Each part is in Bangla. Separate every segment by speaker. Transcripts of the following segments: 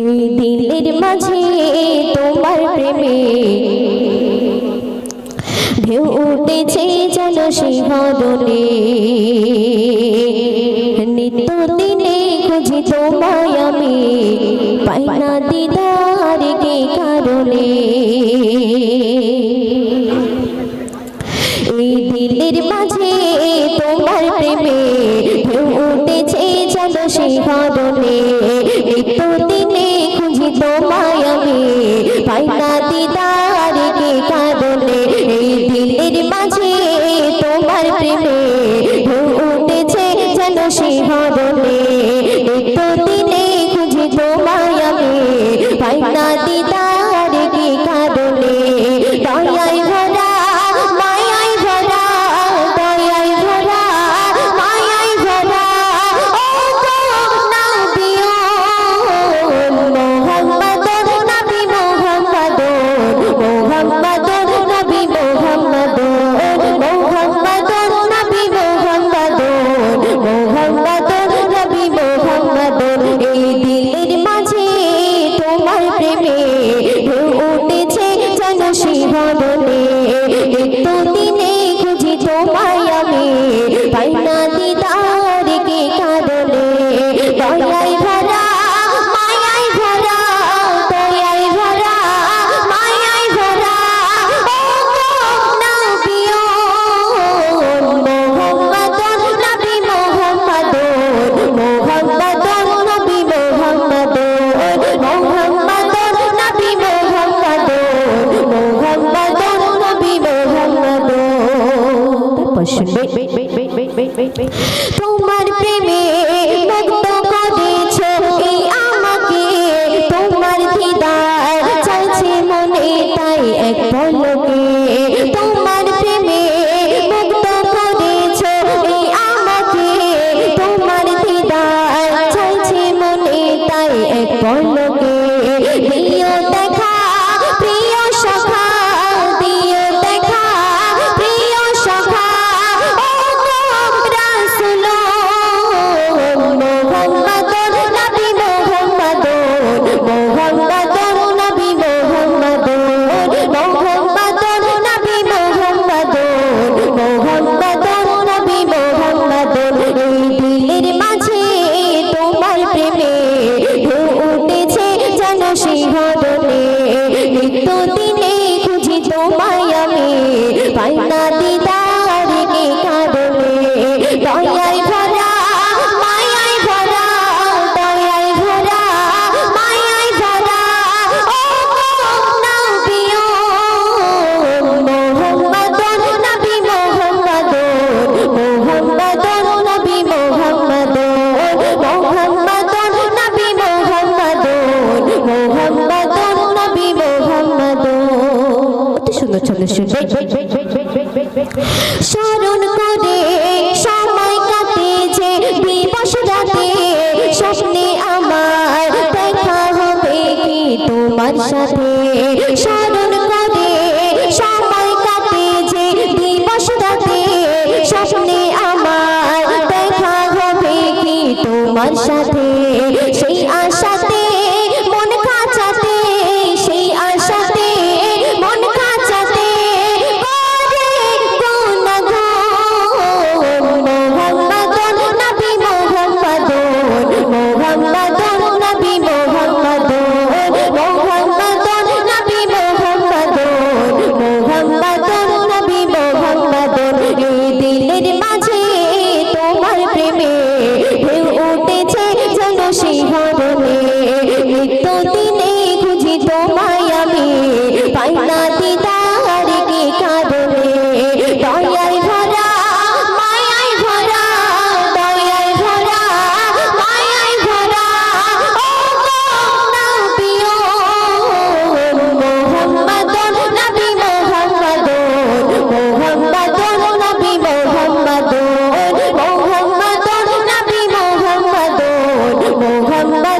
Speaker 1: এই দিলের মাঝে তোমার প্রেমে ঢেউ উঠেছে যেন সিংহরণে নিত্য দিনে খুঁজি তোমায় আমি, পাই না দিদার কে কারণে। এই দিলের মাঝে তোমার প্রেমে ঢেউ উঠেছে যেন সিংহরণে নিত্য তোমার প্রেমে todo. স্মরণ করে সময় কাটে যে দিবস রাতে স্বপ্নে আমার দেখা হবে তোমার সাথে? আমি পাই না দিদার কি কারণে দয়ায় ভরা, মায়ায় ভরা, দয়ায় ভরা, মায়ায় ভরা। ও নবীও মোহাম্মদ নবী মোহাম্মদ মোহাম্মদ নবী মোহাম্মদ মোহাম্মদ নবী মোহাম্মদ মোহাম্মদ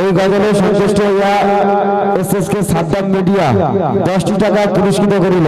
Speaker 2: এই গজলে সন্তুষ্ট হইয়া S S K Saddam media দশটি টাকা পুরস্কৃত করিল।